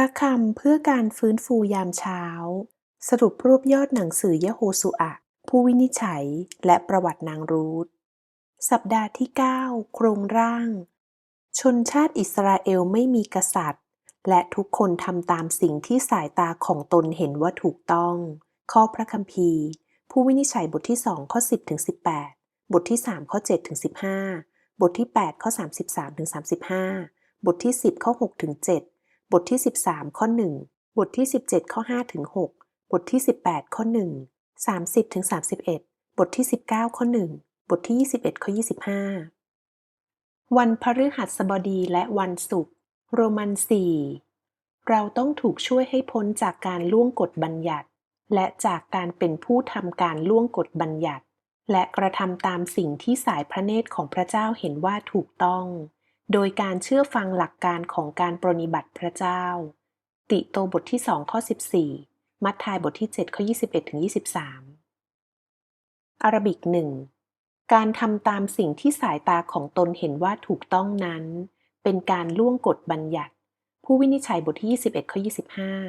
ระคำเพื่อการฟื้นฟูยามเช้า สรุปรวบยอดหนังสือยโฮสุอะ ผู้วินิจฉัยและประวัตินางรูธสัปดาห์ที่ 9 โครงร่าง ชนชาติอิสราเอลไม่มีกษัตริย์ และทุกคนทำตามสิ่งที่สายตาของตนเห็นว่าถูกต้อง ข้อพระคัมภีร์ ผู้วินิจฉัยบทที่ 2 ข้อ 10ถึง18 บทที่ 3 ข้อ7ถึง15 บทที่ 8 ข้อ 33ถึง35 บทที่ 10 ข้อ6ถึง7 บทที่ 13 ข้อ 1 บทที่ 17 ข้อ5ถึง6บทที่ 18 ข้อ 1 30ถึง31 บทที่ 19 ข้อ 1 บทที่ 21 ข้อ 25 วันพฤหัสบดีและวันศุกร์โรมัน4เราต้องถูกช่วยให้พ้นจากการล่วงกฎบัญญัติ และจากการเป็นผู้ทำการล่วงกฎบัญญัติ และกระทำตามสิ่งที่สายพระเนตรของพระเจ้าเห็นว่าถูกต้อง โดยการเชื่อฟังหลักการของการปรนิบัติพระเจ้า ติโตบทที่2ข้อ14 มัทธิวบทที่7ข้อ21ถึง23อาราบิกหนึ่งการทำตามสิ่งที่สายตาของตนเห็นว่าถูกต้องนั้น เป็นการล่วงกฎบัญญัติ ผู้วินิจฉัยบทที่ 21ข้อ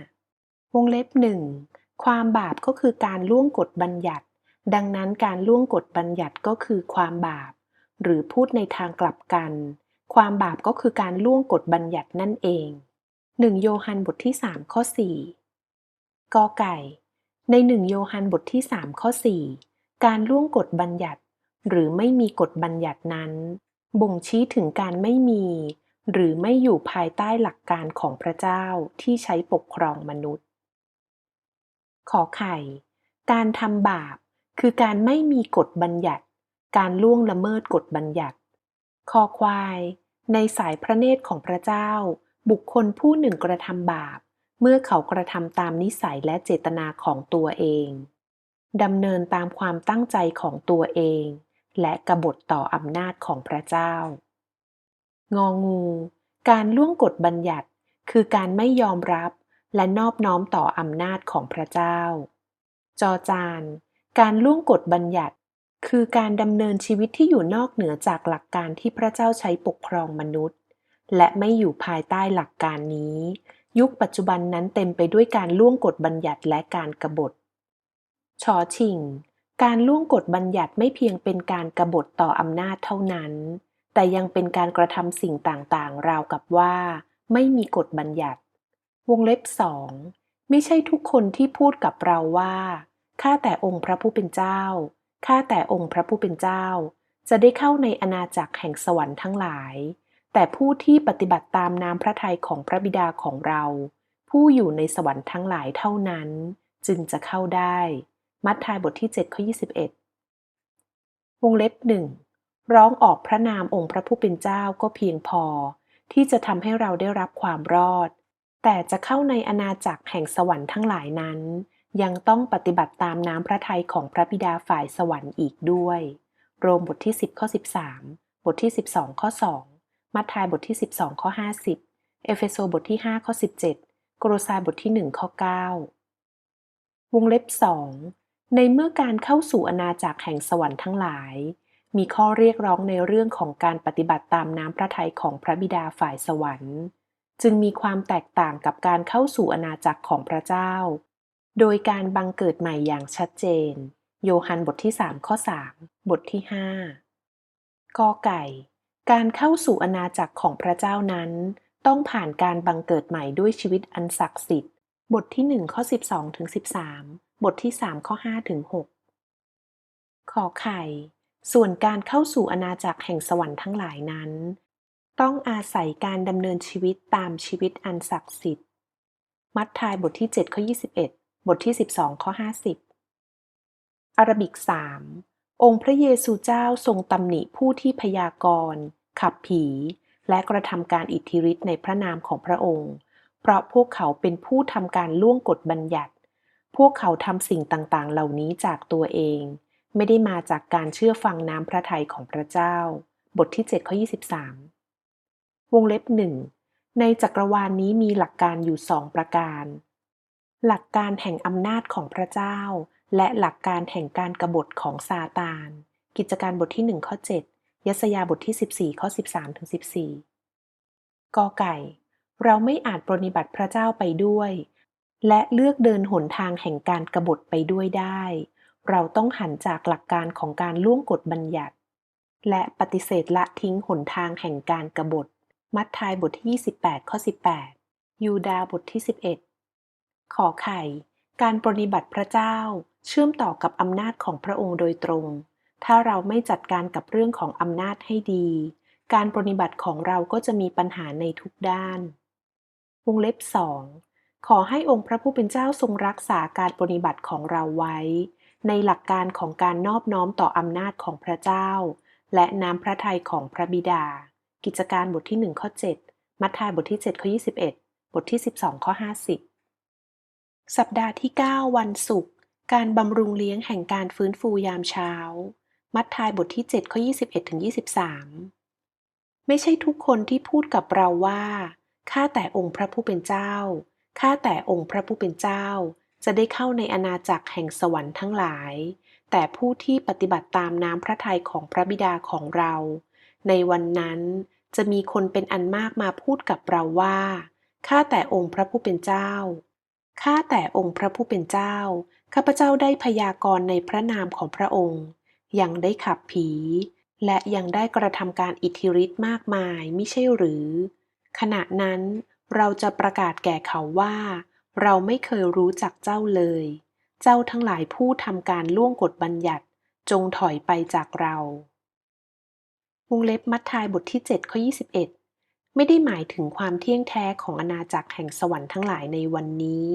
25 วงเล็บหนึ่งความบาปก็คือการล่วงกฎบัญญัติ ดังนั้นการล่วงกฎบัญญัติก็คือความบาป หรือพูดในทางกลับกัน ความบาปก็คือการล่วงกฎบัญญัตินั่นเองหนึ่งโยฮันบทที่ 3 ข้อ 4 กอไก่ ในหนึ่งโยฮันบทที่ 3 ข้อ 4 การล่วงกฎบัญญัติ หรือไม่มีกฎบัญญัตินั้น บ่งชี้ถึงการไม่มี หรือไม่อยู่ภายใต้หลักการของพระเจ้าที่ใช้ปกครองมนุษย์ ขอไข่ การทำบาป คือการไม่มีกฎบัญญัติ การล่วงละเมิดกฎบัญญัติคอควาย ในสายพระเนตรของพระเจ้า บุคคลผู้หนึ่งกระทำบาป เมื่อเขากระทำตามนิสัยและเจตนาของตัวเองดำเนินตามความตั้งใจของตัวเอง และกบฏต่ออำนาจของพระเจ้า งองู การล่วงกฎบัญญัติ คือการไม่ยอมรับและนอบน้อมต่ออำนาจของพระเจ้า จอจาน การล่วงกฎบัญญัติ คือการดำเนินชีวิตที่อยู่นอกเหนือจากหลักการที่พระเจ้าใช้ปกครองมนุษย์ และไม่อยู่ภายใต้หลักการนี้ ยุคปัจจุบันนั้นเต็มไปด้วยการล่วงกฎบัญญัติและการกบฏชอชิง การล่วงกฎบัญญัติไม่เพียงเป็นการกบฏต่ออำนาจเท่านั้น แต่ยังเป็นการกระทำสิ่งต่างๆ ราวกับว่า ไม่มีกฎบัญญัติ วงเล็บสองไม่ใช่ทุกคนที่พูดกับเราว่า ข้าแต่องค์พระผู้เป็นเจ้า ข้าแต่องค์พระผู้เป็นเจ้า จะได้เข้าในอาณาจักรแห่งสวรรค์ทั้งหลาย แต่ผู้ที่ปฏิบัติตามน้ำพระทัยของพระบิดาของเรา ผู้อยู่ในสวรรค์ทั้งหลายเท่านั้น จึงจะเข้าได้ มัทธิวบทที่7ข้อ21 วงเล็บหนึ่งร้องออกพระนามองค์พระผู้เป็นเจ้าก็เพียงพอ ที่จะทำให้เราได้รับความรอด แต่จะเข้าในอาณาจักรแห่งสวรรค์ทั้งหลายนั้น ยังต้องปฏิบัติตามน้ำพระทัยของพระบิดาฝ่ายสวรรค์อีกด้วย โรมบทที่ 10 ข้อ 13 บทที่ 12 ข้อ 2 มัทธิวบทที่ 12 ข้อ 50 เอเฟโซบทที่ 5 ข้อ 17 โกโรซายบทที่ 1 ข้อ 9 วงเล็บสองในเมื่อการเข้าสู่อาณาจักรแห่งสวรรค์ทั้งหลาย มีข้อเรียกร้องในเรื่องของการปฏิบัติตามน้ำพระทัยของพระบิดาฝ่ายสวรรค์ จึงมีความแตกต่างกับการเข้าสู่อาณาจักรของพระเจ้า โดยการบังเกิดใหม่อย่างชัดเจน โยฮันบทที่ 3 ข้อ 3 บทที่ 5กอไก่ การเข้าสู่อาณาจักรของพระเจ้านั้น ต้องผ่านการบังเกิดใหม่ด้วยชีวิตอันศักดิ์สิทธิ์ บทที่ 1 ข้อ 12ถึง13 บทที่ 3 ข้อ5ถึง6ขอไข่ ส่วนการเข้าสู่อาณาจักรแห่งสวรรค์ทั้งหลายนั้น ต้องอาศัยการดำเนินชีวิตตามชีวิตอันศักดิ์สิทธิ์ มัทธิวบทที่7ข้อ21 บทที่ 12 ข้อ 50 อาราบิก 3 องค์พระเยซูเจ้าทรงตำหนิผู้ที่พยากรณ์ขับผี และกระทำการอิทธิฤทธิ์ในพระนามของพระองค์ เพราะพวกเขาเป็นผู้ทำการล่วงกฎบัญญัติ พวกเขาทำสิ่งต่างๆ เหล่านี้จากตัวเอง ไม่ได้มาจากการเชื่อฟังน้ำพระทัยของพระเจ้า บทที่7ข้อ23 วงเล็บหนึ่งในจักรวาลนนี้มีหลักการอยู่สองประการ หลักการแห่งอำนาจของพระเจ้า และหลักการแห่งการกรบฏของซาตาน กิจการบทที่ 1 ข้อ 7 ยัสยาบทที่ 14 ข้อ 13ถึง14 กอไก่ เราไม่อาจปรนนิบัติพระเจ้าไปด้วย และเลือกเดินหนทางแห่งการกรบฏไปด้วยได้ เราต้องหันจากหลักการของการล่วงกฎบัญญัติ และปฏิเสธละทิ้งหนทางแห่งการกรบฏ มัทธิยบทที่ 28 ข้อ 18 ยูดาบทที่ 11 ขอไข่ การปรนิบัติพระเจ้าเชื่อมต่อกับอำนาจของพระองค์โดยตรง ถ้าเราไม่จัดการกับเรื่องของอำนาจให้ดี การปรนิบัติของเราก็จะมีปัญหาในทุกด้าน วงเล็บสองขอให้องค์พระผู้เป็นเจ้าทรงรักษาการปรนิบัติของเราไว้ ในหลักการของการนอบน้อมต่ออำนาจของพระเจ้า และน้ำพระทัยของพระบิดา กิจการบทที่1ข้อ7 มัทธิยบทที่7ข้อ21 บทที่ 12ข้อ50 สัปดาห์ที่ 9 วันศุกร์การบำรุงเลี้ยงแห่งการฟื้นฟูยามเช้า มัทธิยบทที่7ข้อ21ถึง23 ไม่ใช่ทุกคนที่พูดกับเราว่า ข้าแต่องค์พระผู้เป็นเจ้า ข้าแต่องค์พระผู้เป็นเจ้า จะได้เข้าในอาณาจักรแห่งสวรรค์ทั้งหลาย แต่ผู้ที่ปฏิบัติตามน้ำพระทัยของพระบิดาของเรา ในวันนั้นจะมีคนเป็นอันมากมาพูดกับเราว่า ข้าแต่องค์พระผู้เป็นเจ้า ข้าแต่องค์พระผู้เป็นเจ้า ข้าพเจ้าได้พยากรณ์ในพระนามของพระองค์ ยังได้ขับผี และยังได้กระทำการอิทธิฤทธิ์มากมายไม่ใช่หรือ ขณะนั้นเราจะประกาศแก่เขาว่า เราไม่เคยรู้จักเจ้าเลย เจ้าทั้งหลายผู้ทำการล่วงกฎบัญญัติ จงถอยไปจากเรา วงเล็บมัทธิยบทที่7ข้อ21 ไม่ได้หมายถึงความเที่ยงแท้ของอาณาจักรแห่งสวรรค์ทั้งหลายในวันนี้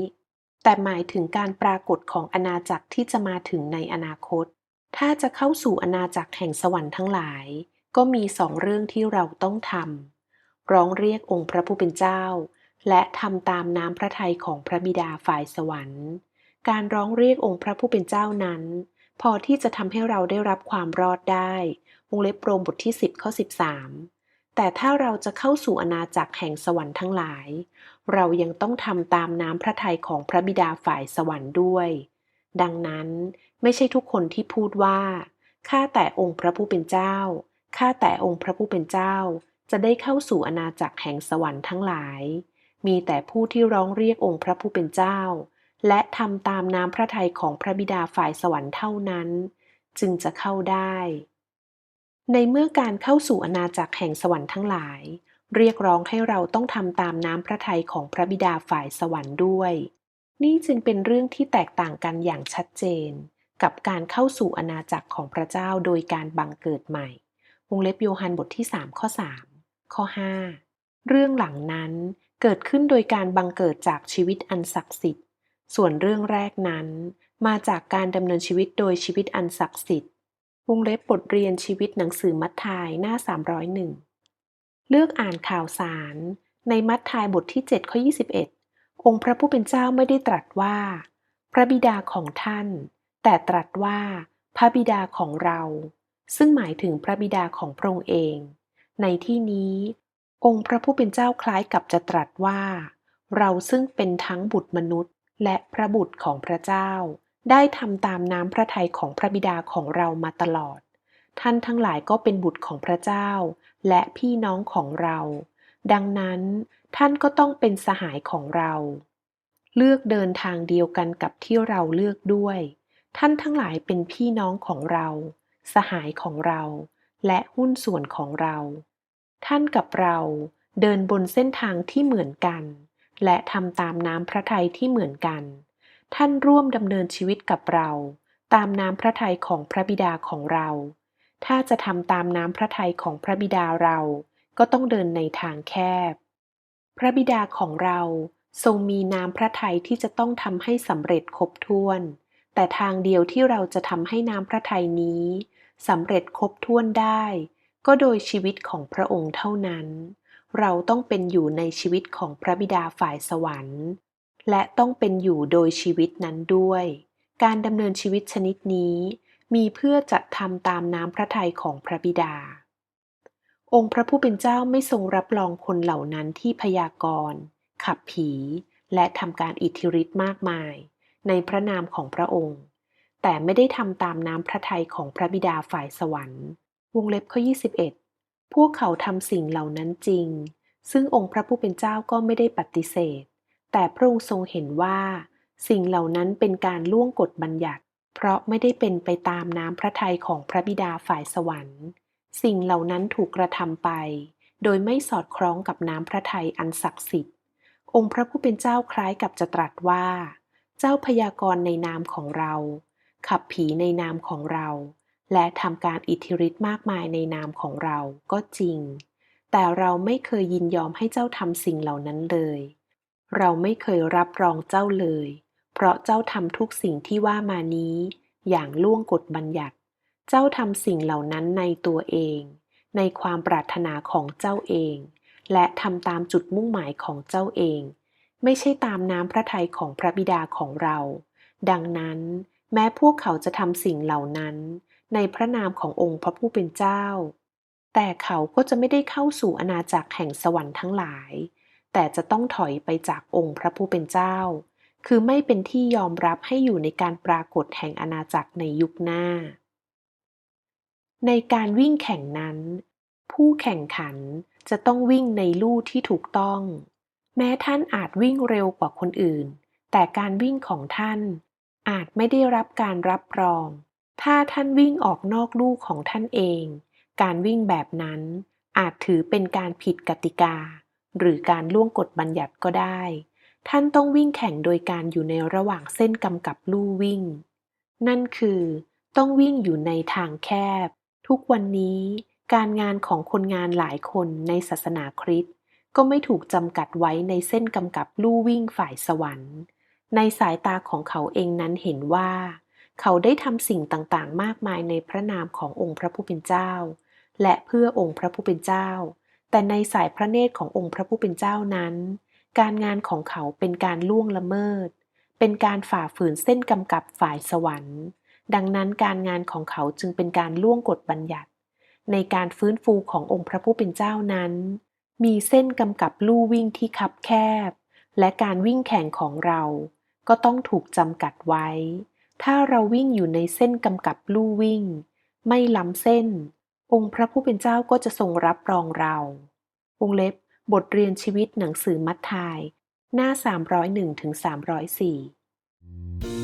แต่หมายถึงการปรากฏของอาณาจักรที่จะมาถึงในอนาคต ถ้าจะเข้าสู่อาณาจักรแห่งสวรรค์ทั้งหลาย ก็มีสองเรื่องที่เราต้องทำร้องเรียกองค์พระผู้เป็นเจ้า และทำตามน้ำพระทัยของพระบิดาฝ่ายสวรรค์ การร้องเรียกองค์พระผู้เป็นเจ้านั้น พอที่จะทำให้เราได้รับความรอดได้วงเล็บโรมบทที่ 10ข้อ13 แต่ถ้าเราจะเข้าสู่อาณาจักรแห่งสวรรค์ทั้งหลาย เรายังต้องทำตามน้ำพระทัยของพระบิดาฝ่ายสวรรค์ด้วย ดังนั้นไม่ใช่ทุกคนที่พูดว่าข้าแต่องค์พระผู้เป็นเจ้าข้าแต่องค์พระผู้เป็นเจ้า จะได้เข้าสู่อาณาจักรแห่งสวรรค์ทั้งหลาย มีแต่ผู้ที่ร้องเรียกองค์พระผู้เป็นเจ้า และทำตามน้ำพระทัยของพระบิดาฝ่ายสวรรค์เท่านั้น จึงจะเข้าได้ ในเมื่อการเข้าสู่อาณาจักรแห่งสวรรค์ทั้งหลาย เรียกร้องให้เราต้องทำตามน้ำพระทัยของพระบิดาฝ่ายสวรรค์ด้วย นี่จึงเป็นเรื่องที่แตกต่างกันอย่างชัดเจน กับการเข้าสู่อาณาจักรของพระเจ้าโดยการบังเกิดใหม่ วงเล็บโยฮันบทที่ 3 ข้อ 3 ข้อ 5 เรื่องหลังนั้นเกิดขึ้นโดยการบังเกิดจากชีวิตอันศักดิ์สิทธิ์ ส่วนเรื่องแรกนั้น มาจากการดำเนินชีวิตโดยชีวิตอันศักดิ์สิทธิ์ วงเล็บบทเรียนชีวิตหนังสือมัทธายหน้า 301 เลือกอ่านข่าวสาร ในมัทธายบทที่ 7 ข้อ 21 องค์พระผู้เป็นเจ้าไม่ได้ตรัสว่า พระบิดาของท่าน แต่ตรัสว่าพระบิดาของเรา ซึ่งหมายถึงพระบิดาของพระองค์เอง ในที่นี้ องค์พระผู้เป็นเจ้าคล้ายกับจะตรัสว่า เราซึ่งเป็นทั้งบุตรมนุษย์ และพระบุตรของพระเจ้า ได้ทำตามน้ำพระทัยของพระบิดาของเรามาตลอด ท่านทั้งหลายก็เป็นบุตรของพระเจ้า และพี่น้องของเรา ดังนั้นท่านก็ต้องเป็นสหายของเรา เลือกเดินทางเดียวกันกับที่เราเลือกด้วย ท่านทั้งหลายเป็นพี่น้องของเรา สหายของเรา และหุ้นส่วนของเรา ท่านกับเราเดินบนเส้นทางที่เหมือนกัน และทำตามน้ำพระทัยที่เหมือนกัน ท่านร่วมดำเนินชีวิตกับเรา ตามน้ำพระทัยของพระบิดาของเรา ถ้าจะทำตามน้ำพระทัยของพระบิดาเรา ก็ต้องเดินในทางแคบ พระบิดาของเราทรงมีน้ำพระทัยที่จะต้องทำให้สำเร็จครบถ้วน แต่ทางเดียวที่เราจะทำให้น้ำพระทัยนี้สำเร็จครบถ้วนได้ ก็โดยชีวิตของพระองค์เท่านั้น เราต้องเป็นอยู่ในชีวิตของพระบิดาฝ่ายสวรรค์ และต้องเป็นอยู่โดยชีวิตนั้นด้วย การดำเนินชีวิตชนิดนี้ มีเพื่อจะทำตามน้ำพระทัยของพระบิดา องค์พระผู้เป็นเจ้าไม่ทรงรับรองคนเหล่านั้นที่พยากรณ์ขับผี และทำการอิทธิฤทธิ์มากมาย ในพระนามของพระองค์ แต่ไม่ได้ทำตามน้ำพระทัยของพระบิดาฝ่ายสวรรค์ วงเล็บข้อ 21 พวกเขาทำสิ่งเหล่านั้นจริง ซึ่งองค์พระผู้เป็นเจ้าก็ไม่ได้ปฏิเสธ แต่พระองค์ทรงเห็นว่า สิ่งเหล่านั้นเป็นการล่วงกฎบัญญัติ เพราะไม่ได้เป็นไปตามน้ำพระทัยของพระบิดาฝ่ายสวรรค์ สิ่งเหล่านั้นถูกกระทำไป โดยไม่สอดคล้องกับน้ำพระทัยอันศักดิ์สิทธิ์ องค์พระผู้เป็นเจ้าคล้ายกับจะตรัสว่า เจ้าพยากรณ์ในนามของเรา ขับผีในนามของเรา และทำการอิทธิฤทธิ์มากมายในนามของเราก็จริง แต่เราไม่เคยยินยอมให้เจ้าทำสิ่งเหล่านั้นเลย เราไม่เคยรับรองเจ้าเลย เพราะเจ้าทำทุกสิ่งที่ว่ามานี้ อย่างล่วงกฎบัญญัติ เจ้าทำสิ่งเหล่านั้นในตัวเอง ในความปรารถนาของเจ้าเอง และทำตามจุดมุ่งหมายของเจ้าเอง ไม่ใช่ตามน้ำพระทัยของพระบิดาของเรา ดังนั้น แม้พวกเขาจะทำสิ่งเหล่านั้น ในพระนามขององค์พระผู้เป็นเจ้า แต่เขาก็จะไม่ได้เข้าสู่อาณาจักรแห่งสวรรค์ทั้งหลาย แต่จะต้องถอยไปจากองค์พระผู้เป็นเจ้า คือไม่เป็นที่ยอมรับให้อยู่ในการปรากฏแห่งอาณาจักรในยุคหน้า ในการวิ่งแข่งนั้น ผู้แข่งขันจะต้องวิ่งในลู่ที่ถูกต้อง แม้ท่านอาจวิ่งเร็วกว่าคนอื่น แต่การวิ่งของท่านอาจไม่ได้รับการรับรอง ถ้าท่านวิ่งออกนอกลู่ของท่านเอง การวิ่งแบบนั้นอาจถือเป็นการผิดกติกา หรือการล่วงกฎบัญญัติก็ได้ ท่านต้องวิ่งแข่งโดยการอยู่ในระหว่างเส้นกำกับลู่วิ่ง นั่นคือ ต้องวิ่งอยู่ในทางแคบ ทุกวันนี้การงานของคนงานหลายคนในศาสนาคริสต์ก็ไม่ถูกจำกัดไว้ในเส้นกำกับลู่วิ่งฝ่ายสวรรค์ ในสายตาของเขาเองนั้นเห็นว่า เขาได้ทำสิ่งต่างๆ มากมายในพระนามขององค์พระผู้เป็นเจ้า และเพื่อองค์พระผู้เป็นเจ้า แต่ในสายพระเนตรขององค์พระผู้เป็นเจ้านั้น การงานของเขาเป็นการล่วงละเมิด เป็นการฝ่าฝืนเส้นกำกับฝ่ายสวรรค์ ดังนั้นการงานของเขาจึงเป็นการล่วงกฎบัญญัติ ในการฟื้นฟูขององค์พระผู้เป็นเจ้านั้น มีเส้นกำกับลู่วิ่งที่คับแคบ และการวิ่งแข่งของเรา ก็ต้องถูกจำกัดไว้ ถ้าเราวิ่งอยู่ในเส้นกำกับลู่วิ่ง ไม่ล้ำเส้น องค์พระผู้เป็นเจ้าก็จะทรงรับรองเรา วงเล็บบทเรียนชีวิตหนังสือมัทธาย หน้า 301-304